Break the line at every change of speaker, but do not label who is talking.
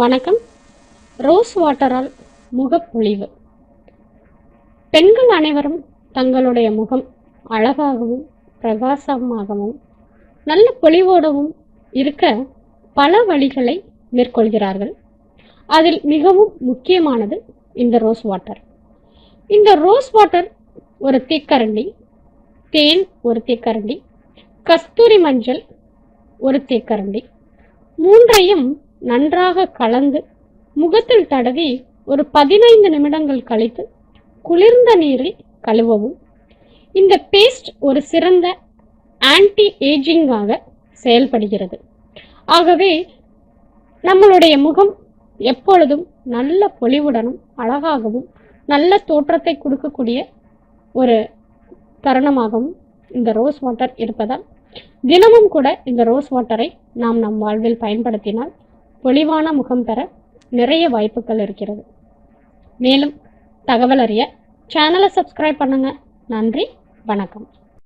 வணக்கம். ரோஸ் வாட்டரால் முகப்பொழிவு பெண்கள் அனைவரும் தங்களுடைய முகம் அழகாகவும் பிரகாசமாகவும் நல்ல பொலிவோடவும் இருக்க பல வழிகளை மேற்கொள்கிறார்கள். அதில் மிகவும் முக்கியமானது இந்த ரோஸ் வாட்டர். இந்த ரோஸ் வாட்டர் ஒரு தேக்கரண்டி தேன் ஒரு தேக்கரண்டி கஸ்தூரி மஞ்சள் ஒரு தேக்கரண்டி மூன்றையும் நன்றாக கலந்து முகத்தில் தடவி ஒரு பதினைந்து நிமிடங்கள் கழித்து குளிர்ந்த நீரில் கழுவவும். இந்த பேஸ்ட் ஒரு சிறந்த ஆன்டி ஏஜிங்காக செயல்படுகிறது. ஆகவே நம்மளுடைய முகம் எப்பொழுதும் நல்ல பொலிவுடனும் அழகாகவும் நல்ல தோற்றத்தை கொடுக்கக்கூடிய ஒரு தருணமாகவும் இந்த ரோஸ் வாட்டர் இருப்பதால் தினமும் கூட இந்த ரோஸ் வாட்டரை நாம் நம் வாழ்வில் பயன்படுத்தினால் பொலிவான முகம் பெற நிறைய வாய்ப்புகள் இருக்கிறது. மேலும் தகவல் அறிய சேனலை சப்ஸ்கிரைப் பண்ணுங்கள் நன்றி வணக்கம்.